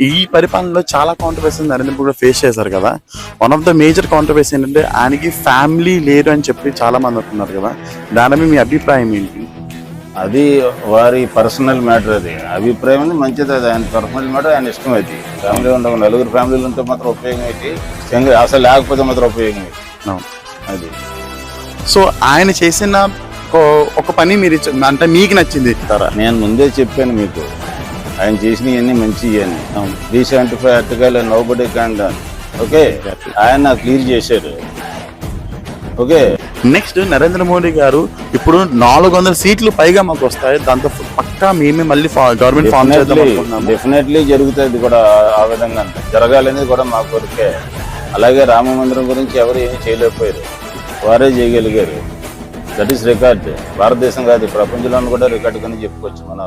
ఈ పరిపాలనలో చాలా కాంట్రవర్సీ నరేంద్ర మోడీ కూడా ఫేస్ చేశారు కదా. One of the major controversy ఏంటంటే ఆయనకి ఫ్యామిలీ లేరు అని చెప్పి చాలా మంది అంటున్నారు కదా. దాని మీ అభిప్రాయం ఏంటి? అది వారి పర్సనల్ మ్యాటర్ అది. అభిప్రాయం మంచిది అది. ఆయన పర్సనల్ మ్యాటర్ ఆయన ఇష్టం అది. ఫ్యామిలీ ఉండవు నలుగురు ఫ్యామిలీలు ఉంటే మాత్రం ఉపయోగం ఏంటి? సింగ- అసలు లేకపోతే మాత్రం ఉపయోగం ఏంటి? అవును. అది. సో ఆయన చేసిన ఒక- పని మీరు ఇచ్చ- అంటే మీకు నచ్చింది నేను ముందే చెప్పాను మీకు. ఆయన చేసినవన్నీ మంచి అని. త్రీ సెవెంటీ ఫైవ్ అట్టకాయలు నోబడి క్యాన్ ఓకే ఆయన క్లియర్ చేశారు ఓకే నెక్స్ట్ నరేంద్ర మోడీ గారు ఇప్పుడు నాలుగు వందల సీట్లు పైగా మాకు వస్తాయి. దాంతో పక్కా మేమే మళ్ళీ గవర్నమెంట్ ఫామ్ చేద్దాం డెఫినెట్లీ జరుగుతుంది కూడా ఆ విధంగా. జరగాలనేది కూడా మా కోరికే. అలాగే రామ మందిరం గురించి ఎవరు ఏమీ చేయలేకపోయారు. వారే చేయగలిగారు. దట్ ఈస్ రికార్డ్ భారతదేశం కాదు ప్రపంచంలో కూడా రికార్డ్ కానీ చెప్పుకోవచ్చు మన